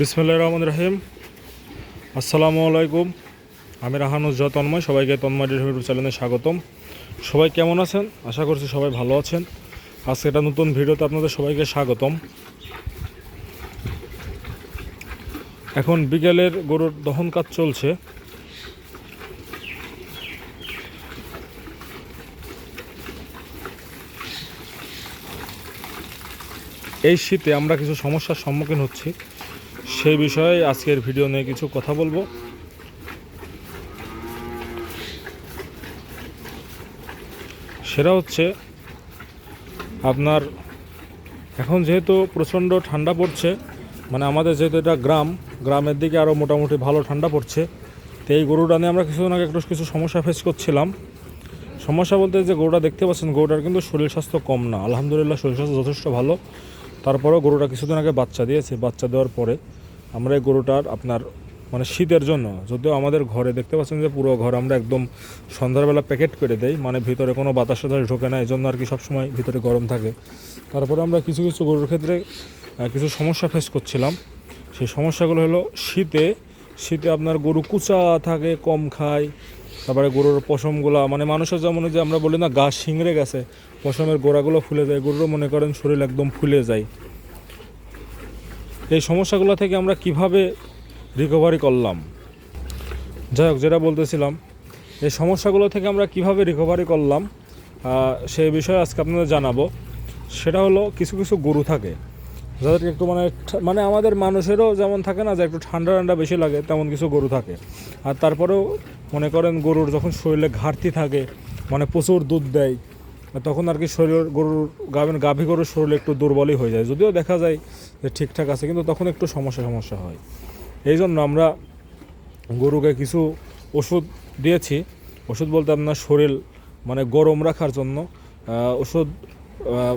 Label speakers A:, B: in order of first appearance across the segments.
A: বিসমুল্লাহ রহমান রাহিম। আসসালামু আলাইকুম। আমি রাহানুজ্জা তন্ময় সবাইকে তন্ময় ইউটিউব চ্যানেলে স্বাগতম। সবাই কেমন আছেন? আশা করছি সবাই ভালো আছেন। আজকে একটা নতুন ভিডিওতে আপনাদের সবাইকে স্বাগতম। এখন বিকেলের গরুর দহন কাজ চলছে। এই শীতে আমরা কিছু সমস্যার সম্মুখীন হচ্ছি। সেই বিষয়ে আজকের ভিডিও নিয়ে কিছু কথা বলব। সেটা হচ্ছে, আপনার এখন যেহেতু প্রচণ্ড ঠান্ডা পড়ছে মানে আমাদের যেহেতু এটা গ্রাম, গ্রামের দিকে আরও মোটামুটি ভালো ঠান্ডা পড়ছে, তো এই গরুটা নিয়ে আমরা কিছুদিন আগে একটু কিছু সমস্যা ফেস করছিলাম। সমস্যা বলতে যে গরুটা দেখতে পাচ্ছেন, গরুটার কিন্তু শরীর স্বাস্থ্য কম না, আলহামদুলিল্লাহ শরীর স্বাস্থ্য যথেষ্ট ভালো। তারপরেও গরুটা কিছুদিন আগে বাচ্চা দিয়েছে। বাচ্চা দেওয়ার পরে আমরা এই গরুটার আপনার মানে শীতের জন্য, যদিও আমাদের ঘরে দেখতে পাচ্ছেন যে পুরো ঘর আমরা একদম সন্ধ্যাবেলা প্যাকেট করে দেই মানে ভিতরে কোনো বাতাস টাতাস ঢোকে না এই জন্য আর কি সবসময় ভিতরে গরম থাকে। তারপরে আমরা কিছু কিছু গরুর ক্ষেত্রে কিছু সমস্যা ফেস করছিলাম। সেই সমস্যাগুলো হলো শীতে শীতে আপনার গরু কুচা থাকে, কম খায় তারপরে গরুর পশমগুলা মানে মানুষের যেমন যে আমরা বলি না, গা শিংড়ে গেছে, পশমের গোড়াগুলো ফুলে যায়, গরুরও মনে করেন শরীর একদম ফুলে যায়। এই সমস্যাগুলো থেকে আমরা কীভাবে রিকভারি করলাম? যাই হোক, যেটা বলতেছিলাম, এই সমস্যাগুলো থেকে আমরা কীভাবে রিকভারি করলাম সেই বিষয়ে আজকে আপনাদের জানাব। সেটা হলো, কিছু কিছু গরু থাকে। যাদেরকে একটু মানে মানে আমাদের মানুষেরও যেমন থাকে না যে একটু ঠান্ডা ঠান্ডা বেশি লাগে, তেমন কিছু গরু থাকে। আর তারপরেও মনে করেন গরুর যখন শরীরে ঘাটতি থাকে মানে প্রচুর দুধ দেয়, তখন আর কি শরীর গরুর গাভীর গাভী গরুর শরীর একটু দুর্বলই হয়ে যায়। যদিও দেখা যায় যে ঠিকঠাক আছে, কিন্তু তখন একটু সমস্যা সমস্যা হয়। এই জন্য আমরা গরুকে কিছু ওষুধ দিয়েছি। ওষুধ বলতে আপনার শরীর মানে গরম রাখার জন্য ওষুধ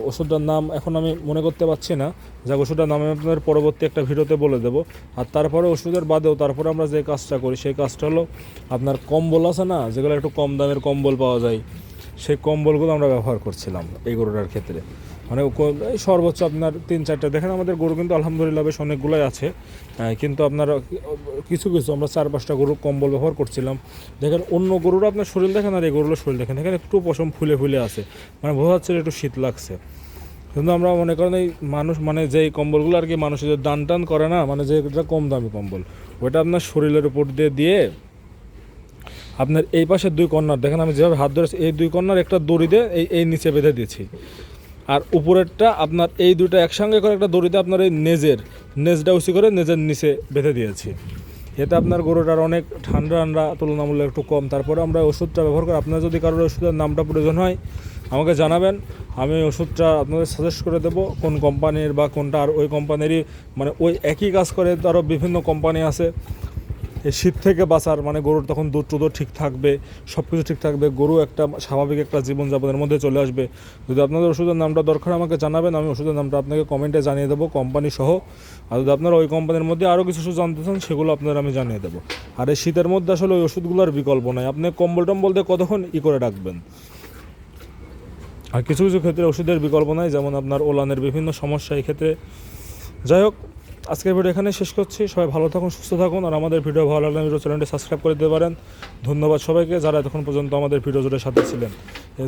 A: ওষুধটার নাম এখন আমি মনে করতে পারছি না। যাক, ওষুধটার নাম আমি আপনাদের পরবর্তী একটা ভিডিওতে বলে দেবো। আর তারপরে ওষুধের বাদেও তারপরে আমরা যে কাজটা করি, সেই কাজটা হলো আপনার কম্বল আছে না, যেগুলো একটু কম দামের কম্বল পাওয়া যায়, সেই কম্বলগুলো আমরা ব্যবহার করছিলাম এই গরুটার ক্ষেত্রে। মানে সর্বোচ্চ আপনার তিন চারটা। দেখেন আমাদের গরু কিন্তু আলহামদুলিল্লাহ বেশ অনেকগুলোই আছে। কিন্তু আপনার কিছু কিছু আমরা চার পাঁচটা গরুর কম্বল ব্যবহার করছিলাম। দেখেন অন্য গরুর আপনার শরীর দেখেন আর এই গরুর শরীর দেখেন। দেখেন একটু পশম ফুলে ফুলে আছে। মানে বোঝা যাচ্ছে যে একটু শীত লাগছে। কিন্তু আমরা মনে করেন এই মানুষ মানে যেই কম্বলগুলো আর কি মানুষের যে দান টান করে না মানে যেটা কম দামি কম্বল ওটা আপনার শরীরের উপর দিয়ে দিয়ে আপনার এই পাশের দুই কর্নার দেখেন আমি যেভাবে হাত ধরেছি, এই দুই কর্নার একটা দড়ি দিয়ে এই এই নিচে বেঁধে দিয়েছি। আর উপরেরটা আপনার এই দুটো একসঙ্গে করে একটা দড়িতে আপনার এই নেজের, নেজটা উঁচু করে নেজের নিচে বেঁধে দিয়েছি। এতে আপনার গরুটার অনেক ঠান্ডা ঠান্ডা তুলনামূলক একটু কম। তারপরে আমরা ওষুধটা ব্যবহার করি। আপনার যদি কারোর ওষুধের নামটা প্রয়োজন হয়, আমাকে জানাবেন। আমি ওষুধটা আপনাদের সাজেস্ট করে দেবো, কোন কোম্পানির বা কোনটা আর ওই কোম্পানিরই মানে ওই একই কাজ করে তারও বিভিন্ন কোম্পানি আছে। শীত থেকে বাঁচার মানে গরুর তখন দুধ টুধও ঠিক থাকবে সব কিছু ঠিক থাকবে, গরু একটা স্বাভাবিক একটা জীবনযাপনের মধ্যে চলে আসবে। যদি আপনাদের ওষুধের নামটা দরকার আমাকে জানাবেন, আমি ওষুধের নামটা আপনাকে কমেন্টে জানিয়ে দেবো কোম্পানি সহ। আর যদি আপনারা ওই কোম্পানির মধ্যে আরও কিছু ওষুধ জানতে চান, সেগুলো আপনারা আমি জানিয়ে দেবো। আর এই শীতের মধ্যে আসলে ওই ওষুধগুলোর বিকল্প নাই। আপনি কম্বল টম্বল দিয়ে কতক্ষণ ই করে রাখবেন? আর কিছু কিছু ক্ষেত্রে ওষুধের বিকল্প নাই, যেমন আপনার ওলানের বিভিন্ন সমস্যা এই ক্ষেত্রে যাই হোক আজকের ভিডিও এখানে শেষ করছি। সবাই ভালো থাকুন, সুস্থ থাকুন, আর আমাদের ভিডিও ভালো লাগলে ভিডিও চ্যানেলটি সাবস্ক্রাইব করে দিতে পারেন। ধন্যবাদ সবাইকে যারা এতক্ষণ পর্যন্ত আমাদের ভিডিও জুড়ে সাথে ছিলেন।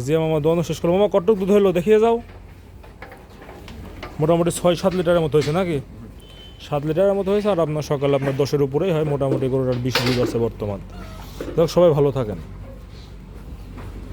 A: দিয়ে মামা দোয়ানো শেষ করব মামা কটক দুধ হলো দেখিয়ে যাও। মোটামুটি ছয় সাত লিটারের মতো হয়েছে নাকি? সাত লিটারের মতো হয়েছে, আর আপনার সকালে আপনার দশের উপরেই হয়, মোটামুটি গরুটার বিশ দুধ আছে বর্তমান। যাক, সবাই ভালো থাকেন।